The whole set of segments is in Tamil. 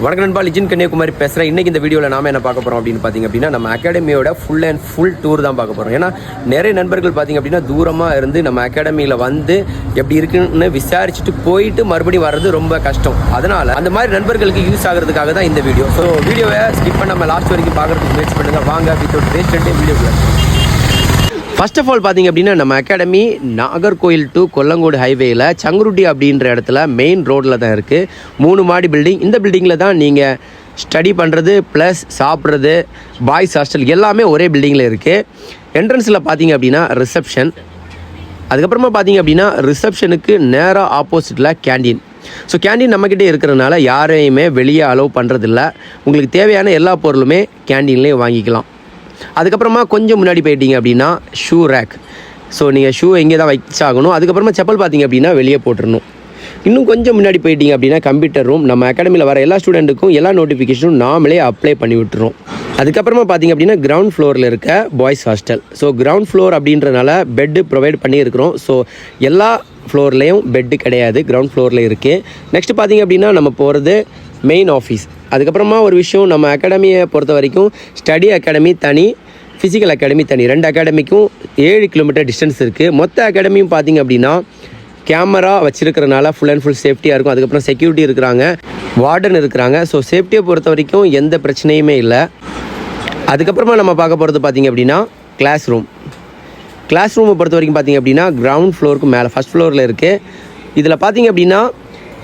வணக்கம் நண்பா லிஜின் கன்னியாகுமரி பேசுகிறேன் இன்றைக்கி இந்த வீடியோவில் நாம் என்ன பார்க்க போகிறோம் அப்படின்னு பார்த்தீங்க அப்படின்னா நம்ம அகாடமியோட ஃபுல் அண்ட் ஃபுல் டூர் தான் பார்க்க போகிறோம் ஏன்னா நிறைய நண்பர்கள் பார்த்தீங்க அப்படின்னா தூரமாக இருந்து நம்ம அகாடமியில் வந்து எப்படி இருக்குன்னு விசாரிச்சுட்டு போயிட்டு மறுபடியும் வர்றது ரொம்ப கஷ்டம். அதனால் அந்த மாதிரி நண்பர்களுக்கு யூஸ் ஆகிறதுக்காக தான் இந்த வீடியோ. ஸோ வீடியோவை ஸ்கிப் பண்ணாமல் லாஸ்ட் வரைக்கும் பார்க்குறதுக்கு முயற்சி பண்ணுங்கள் வாங்க without waste video first of all பார்த்தீங்க அப்படின்னா நம்ம அகாடமி நாகர்கோயில் டு கொல்லங்கோடு ஹைவேயில் சங்குருட்டி அப்படின்ற இடத்துல மெயின் ரோட்டில் தான் இருக்குது மூணு மாடி பில்டிங் இந்த பில்டிங்கில் தான் நீங்கள் ஸ்டடி பண்ணுறது ப்ளஸ் சாப்பிட்றது பாய்ஸ் ஹாஸ்டல் எல்லாமே ஒரே பில்டிங்கில் இருக்குது என்ட்ரன்ஸில் பார்த்தீங்க அப்படின்னா ரிசப்ஷன் அதுக்கப்புறமா பார்த்தீங்க அப்படின்னா ரிசப்ஷனுக்கு நேராக ஆப்போசிட்டில் கேண்டீன் ஸோ கேண்டீன் நம்மக்கிட்டே இருக்கிறதுனால யாரையுமே வெளியே அலோவ் பண்ணுறதில்ல உங்களுக்கு தேவையான எல்லா பொருளுமே கேண்டீன்லேயே வாங்கிக்கலாம். அதுக்கப்புறமா கொஞ்சம் முன்னாடி போயிட்டீங்க அப்படின்னா ஷூ ரேக் ஸோ நீங்கள் ஷூ எங்கே தான் வச்சாகணும். அதுக்கப்புறமா செப்பல் பார்த்தீங்க அப்படின்னா வெளியே போட்டுடணும் இன்னும் கொஞ்சம் முன்னாடி போயிட்டீங்க அப்படின்னா கம்ப்யூட்டர் ரூம் நம்ம அகாடமியில் வர எல்லா ஸ்டூடெண்ட்டுக்கும் எல்லா நோட்டிஃபிகேஷனும் நாமளே அப்ளை பண்ணி விட்டுறோம். அதுக்கப்புறமா பார்த்தீங்க அப்படின்னா கிரவுண்ட் ஃப்ளோரில் இருக்க boys hostel so ground floor அப்படின்றனால பெட்டு ப்ரொவைட் பண்ணியிருக்கிறோம். ஸோ எல்லா ஃப்ளோர்லேயும் பெட்டு கிடையாது. கிரவுண்ட் ஃப்ளோரில் இருக்குது நெக்ஸ்ட் பார்த்தீங்க அப்படின்னா நம்ம போகிறது மெயின் ஆஃபீஸ் அதுக்கப்புறமா ஒரு விஷயம் நம்ம அகாடமியை பொறுத்த வரைக்கும் ஸ்டடி அகாடமி தனி ஃபிசிக்கல் அகாடமி தனி. ரெண்டு அகாடமிக்கும் ஏழு கிலோமீட்டர் டிஸ்டன்ஸ் இருக்குது மொத்த அகாடமியும் பார்த்தீங்க அப்படின்னா கேமரா வச்சுருக்கிறனால ஃபுல் அண்ட் ஃபுல் சேஃப்டியாக இருக்கும். அதுக்கப்புறம் செக்யூரிட்டி இருக்கிறாங்க வார்டன் இருக்கிறாங்க. ஸோ சேஃப்டியை பொறுத்த வரைக்கும் எந்த பிரச்சனையுமே இல்லை. அதுக்கப்புறமா நம்ம பார்க்க போகிறது பார்த்தீங்க அப்படின்னா கிளாஸ் ரூம் கிளாஸ் ரூமை பொறுத்த வரைக்கும் பார்த்தீங்க அப்படின்னா கிரவுண்ட் ஃப்ளோருக்கு மேலே ஃபஸ்ட் ஃப்ளோரில் இருக்குது இதில் பார்த்தீங்க அப்படின்னா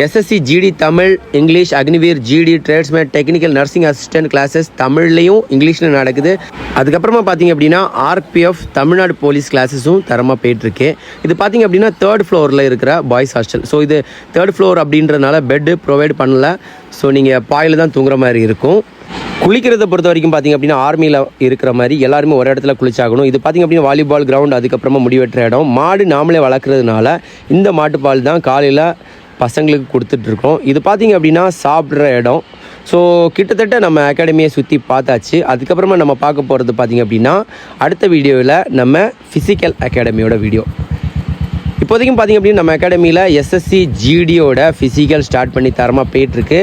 SSC GD Tamil English Agniveer GD tradesman technical nursing assistant classes தமிழ்லையும் இங்கிலீஷில் நடக்குது. அதுக்கப்புறமா பார்த்தீங்க அப்படின்னா ஆர்பிஎஃப் தமிழ்நாடு போலீஸ் கிளாஸஸும் தரமாக போயிட்டுருக்கு. இது பார்த்தீங்க அப்படின்னா தேர்ட் ஃப்ளோரில் இருக்கிற பாய்ஸ் ஹாஸ்டல் ஸோ இது தேர்ட் ஃப்ளோர் அப்படின்றனால பெட்டு ப்ரொவைட் பண்ணல. ஸோ நீங்கள் பாயில் தான் தூங்குற மாதிரி இருக்கும். குளிக்கிறத பொறுத்த வரைக்கும் பார்த்தீங்க அப்படின்னா ஆர்மியில் இருக்கிற மாதிரி எல்லாருமே ஒரு இடத்துல குளிச்சாகணும். இது பார்த்தீங்க அப்படின்னா வாலிபால் கிரவுண்ட் அதுக்கப்புறமா முடிவெற்ற இடம். மாடு நாமளே வளர்க்குறதுனால இந்த மாட்டுப்பால் தான் காலையில் பசங்களுக்கு கொடுத்துட்ருக்கோம். இது பார்த்தீங்க அப்படின்னா சாப்பிட்ற இடம். ஸோ கிட்டத்தட்ட நம்ம அகாடமியை சுற்றி பார்த்தாச்சு. அதுக்கப்புறமா நம்ம பார்க்க போகிறது பார்த்தீங்க அப்படின்னா அடுத்த வீடியோவில் நம்ம ஃபிசிக்கல் அகாடமியோட வீடியோ. இப்போதைக்கும் பார்த்தீங்க அப்படின்னா நம்ம அகாடமியில் எஸ்எஸ்சி ஜிடியோட ஃபிசிக்கல் ஸ்டார்ட் பண்ணி தரமாக போயிட்டுருக்கு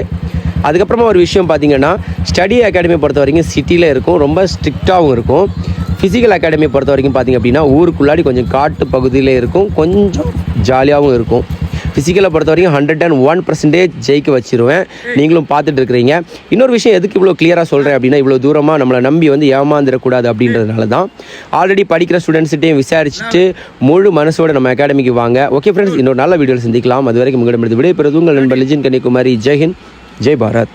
அதுக்கப்புறமா ஒரு விஷயம் பார்த்தீங்கன்னா ஸ்டடி அகாடமி பொறுத்த வரைக்கும் சிட்டியில் இருக்கும். ரொம்ப ஸ்ட்ரிக்டாகவும் இருக்கும். ஃபிசிக்கல் அகாடமி பொறுத்த வரைக்கும் பார்த்தீங்க அப்படின்னா ஊருக்குள்ளாடி கொஞ்சம் காட்டு பகுதியில் இருக்கும். கொஞ்சம் ஜாலியாகவும் இருக்கும். ஃபிசிக்கலை பொறுத்த வரைக்கும் ஹண்ட்ரட் அண்ட் ஒன் பர்சன்டேஜ் ஜெயிக்க வச்சிருவேன். நீங்களும் பார்த்துட்டு இருக்கிறீங்க. இன்னொரு விஷயம் எதுக்கு இவ்வளோ கிளியராக சொல்கிறேன் அப்படின்னா இவ்வளோ தூரமாக நம்மளை நம்பி வந்து ஏமாந்துடக்கூடாது அப்படின்றதுனால தான் ஆல்ரெடி படிக்கிற ஸ்டூடெண்ட்ஸ்கிட்டையும் விசாரிச்சுட்டு முழு மனசோட நம்ம அகாடமிக்கு வாங்க. ஓகே ஃப்ரெண்ட்ஸ் இன்னொரு நல்ல வீடியோவில் சந்திக்கலாம். அது வரைக்கும் உங்களிடம் விடைபெறுவது உங்கள் நண்பர் லிஜின் கன்னிகுமாரி ஜெய்ஹிந்த் ஜெய் பாரத்.